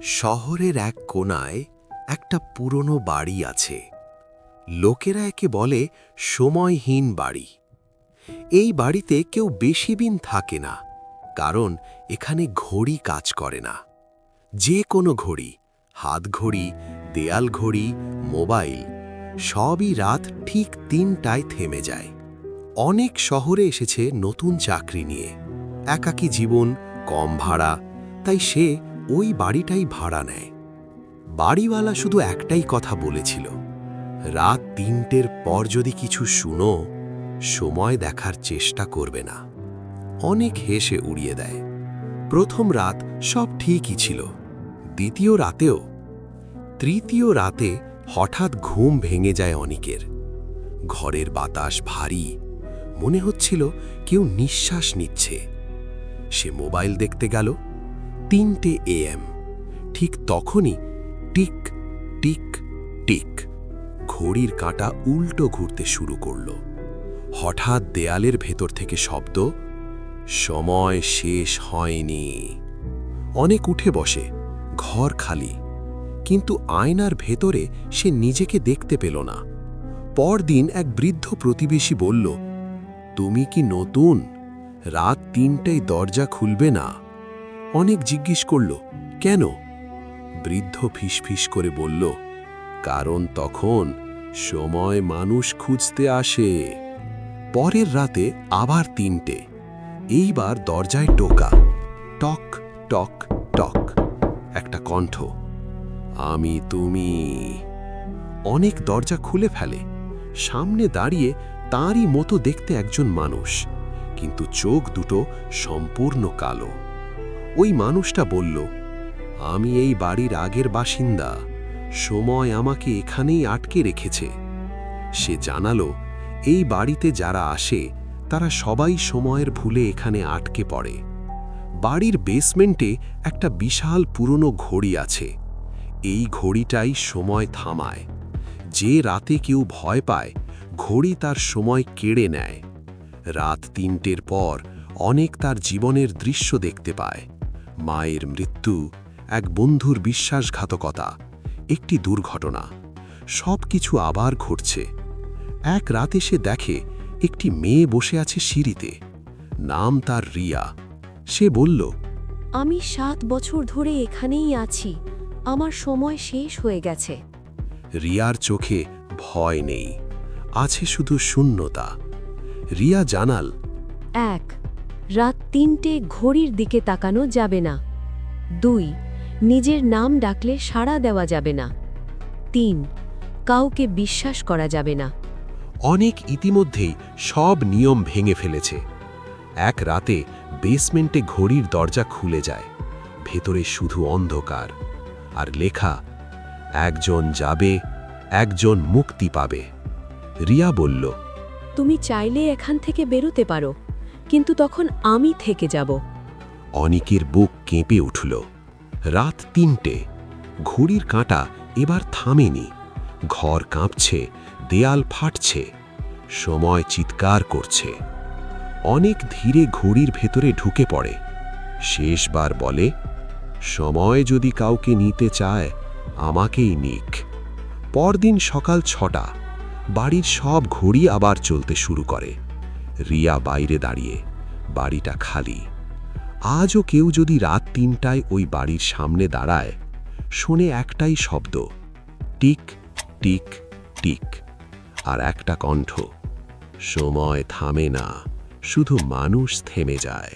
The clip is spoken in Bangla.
শহরের এক কোণায় একটা পুরনো বাড়ি আছে। লোকেরা একে বলে সময়হীন বাড়ি। এই বাড়িতে কেউ বেশি দিন থাকে না, কারণ এখানে ঘড়ি কাজ করে না। যে কোনো ঘড়ি, হাত ঘড়ি, দেয়াল ঘড়ি, মোবাইল, সবই রাত ঠিক তিনটায় থেমে যায়। অনেক শহরে এসেছে নতুন চাকরি নিয়ে। একাকী জীবন, কম ভাড়া, তাই সে ওই বাড়িটাই ভাড়া নেয়। বাড়িওয়ালা শুধু একটাই কথা বলেছিল, রাত তিনটের পর যদি কিছু শুনো, সময় দেখার চেষ্টা করবে না। অনেক হেসে উড়িয়ে দেয়। প্রথম রাত সব ঠিকই ছিল। দ্বিতীয় রাতেও, তৃতীয় রাতে হঠাৎ ঘুম ভেঙে যায় অনিকের। ঘরের বাতাস ভারী, মনে হচ্ছিল কেউ নিঃশ্বাস নিচ্ছে। সে মোবাইল দেখতে গেল তিনটে এএম ঠিক তখনই টিক টিক টিক ঘড়ির কাঁটা উল্টো ঘুরতে শুরু করল। হঠাৎ দেয়ালের ভেতর থেকে শব্দ, সময় শেষ হয়নি। অনেক উঠে বসে, ঘর খালি। কিন্তু আয়নার ভেতরে সে নিজেকে দেখতে পেল না। পরদিন এক বৃদ্ধ প্রতিবেশী বলল, তুমি কি নতুন? রাত তিনটায় দরজা খুলবে না? অনেক জিজ্ঞেস করল, কেন? বৃদ্ধ ফিসফিস করে বলল, কারণ তখন সময় মানুষ খুঁজতে আসে। পরের রাতে আবার তিনটে। এইবার দরজায় টোকা। টক টক টক। একটা কণ্ঠ, আমি তুমি। অনেক দরজা খুলে ফেলে। সামনে দাঁড়িয়ে তাঁরই মতো দেখতে একজন মানুষ, কিন্তু চোখ দুটো সম্পূর্ণ কালো। ওই মানুষটা বলল, আমি এই বাড়ির আগের বাসিন্দা। সময় আমাকে এখানেই আটকে রেখেছে। সে জানালো, এই বাড়িতে যারা আসে, তারা সবাই সময়ের ভুলে এখানে আটকে পড়ে। বাড়ির বেসমেন্টে একটা বিশাল পুরনো ঘড়ি আছে। এই ঘড়িটাই সময় থামায়। যে রাতে কেউ ভয় পায়, ঘড়ি তার সময় কেড়ে নেয়। রাত তিনটের পর অনেক তার জীবনের দৃশ্য দেখতে পায়। মায়ের মৃত্যু এক বন্ধুর বিশ্বাসঘাতকতা একটি দুর্ঘটনা। সব কিছু আবার ঘটছে। এক রাতে সে দেখে একটি মেয়ে বসে আছে সিঁড়িতে। নাম তার রিয়া। সে বলল আমি সাত বছর ধরে এখানেই আছি। আমার সময় শেষ হয়ে গেছে। রিয়ার চোখে ভয় নেই। আছে শুধু শূন্যতা। রিয়া জানাল এক রাত তিনটে ঘড়ির দিকে তাকানো যাবে না। দুই নিজের নাম ডাকলে সাড়া দেওয়া যাবে না। তিন কাউকে বিশ্বাস করা যাবে না। অনেক ইতিমধ্যেই সব নিয়ম ভেঙে ফেলেছে। এক রাতে বেসমেন্টে ঘড়ির দরজা খুলে যায়। ভেতরে শুধু অন্ধকার। আর লেখা একজন যাবে একজন মুক্তি পাবে। রিয়া বলল তুমি চাইলে এখান থেকে বেরোতে পারো। কিন্তু তখন আমি থেকে যাব। অনিকের বুক কেঁপে উঠল। রাত তিনটে। ঘড়ির কাঁটা এবার থামেনি। ঘর কাঁপছে, দেয়াল ফাটছে, সময় চিৎকার করছে। অনেক ধীরে ঘড়ির ভেতরে ঢুকে পড়ে। শেষবার বলে, সময় যদি কাউকে নিতে চায়, আমাকেই নিক। পরদিন সকাল ছটা। বাড়ির সব ঘড়ি আবার চলতে শুরু করে। রিয়া বাইরে দাঁড়িয়ে বাড়িটা খালি। আজও কেউ যদি রাত তিনটায় ওই বাড়ির সামনে দাঁড়ায়, শোনে একটাই শব্দ, টিক টিক টিক, আর একটা কণ্ঠ, সময় থামে না, শুধু মানুষ থেমে যায়।